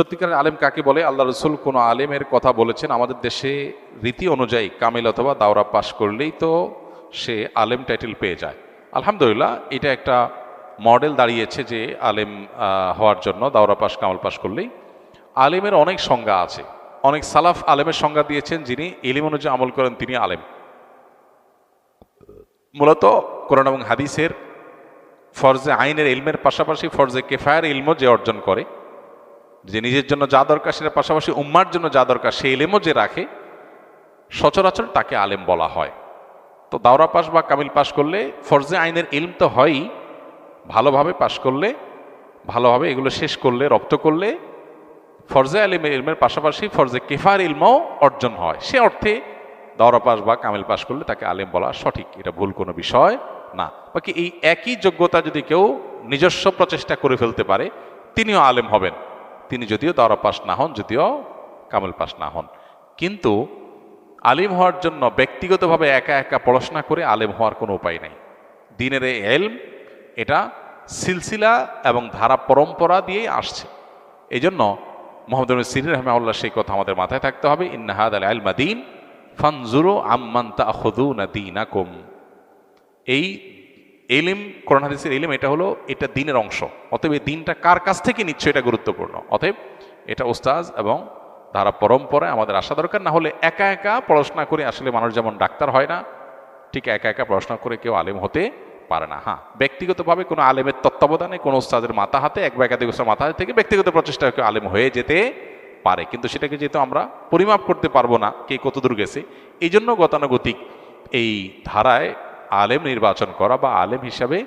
সত্যিকারের আলেম কাকে বলে? আল্লাহ রসুল কোনো আলেমের কথা বলেছেন। আমাদের দেশে রীতি অনুযায়ী কামিল অথবা দাওরা পাশ করলেই তো সে আলেম টাইটেল পেয়ে যায়। আলহামদুলিল্লাহ, এটা একটা মডেল দাঁড়িয়েছে যে আলেম হওয়ার জন্য দাওরা পাশ, কামাল পাশ করলেই। আলেমের অনেক সংজ্ঞা আছে। অনেক সালাফ আলেমের সংজ্ঞা দিয়েছেন যিনি এলিম অনুযায়ী আমল করেন, তিনি আলেম। মূলত কোরআন এবং হাদিসের ফরজে আইনের ইলমের পাশাপাশি ফরজে কেফায়ের ইলমও যে অর্জন করে যে নিজের জন্য যা দরকার সেটার পাশাপাশি উম্মার জন্য যা দরকার সেই এলেমও যে রাখে, সচরাচর তাকে আলেম বলা হয়। তো দাওরা পাস বা কামিল পাস করলে, ফরজে আইনের ইলম তো হয়ই, ভালোভাবে পাশ করলে, ভালোভাবে এগুলো শেষ করলে, রপ্ত করলে, ফরজে আলিমের ইলমের পাশাপাশি ফরজে কেফার ইলমও অর্জন হয়। সে অর্থে দাওরা পাস বা কামিল পাস করলে তাকে আলেম বলা সঠিক, এটা ভুল কোনো বিষয় না। বাকি এই একই যোগ্যতা যদি কেউ নিজস্ব প্রচেষ্টা করে ফেলতে পারে, তিনিও আলেম হবেন। তিনি যদিও দাওরা পাস না হন, যদিও কামিল পাস না হন। কিন্তু আলিম হওয়ার জন্য ব্যক্তিগতভাবে একা একা পড়াশোনা করে আলেম হওয়ার কোনো উপায় নাই। দিনের এই এলম, এটা সিলসিলা এবং ধারা পরম্পরা দিয়েই আসছে। এই জন্য মোহাম্মদ সিরিন রহমাউল্লাহ সেই কথা আমাদের মাথায় থাকতে হবে। ইন্নাহাদ আল আলমা দিন, ফানজুরু আম্মান তাখুদুনা দীনাকুম। এই এলিম, কোরআন হাদিসের এলিম, এটা হলো, এটা দিনের অংশ। অতএব এই দিনটা কার কাছ থেকে নিচ্ছে এটা গুরুত্বপূর্ণ। অতএব এটা ওস্তাজ এবং ধারা পরম্পরায় আমাদের আসা দরকার, না হলে একা একা পড়াশোনা করে আসলে মানুষ যেমন ডাক্তার হয় না, ঠিক একা একা পড়াশোনা করে কেউ আলেম হতে পারে না। হ্যাঁ ব্যক্তিগতভাবে কোনো আলেমের তত্ত্বাবধানে কোনো ওস্তাদের মাথা হাতে, এক বা একাধিক মাথা হাতে থেকে ব্যক্তিগত প্রচেষ্টা কেউ আলেম হয়ে যেতে পারে। কিন্তু সেটাকে যেহেতু আমরা পরিমাপ করতে পারব না, কে কতদূর গেছে এই জন্য গতানুগতিক এই ধারায় আলেম নির্বাচন করা বা আলেম হিসাবে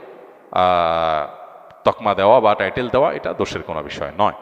তকমা দেওয়া বা টাইটেল দেওয়া, এটা দোষের কোনো বিষয় নয়।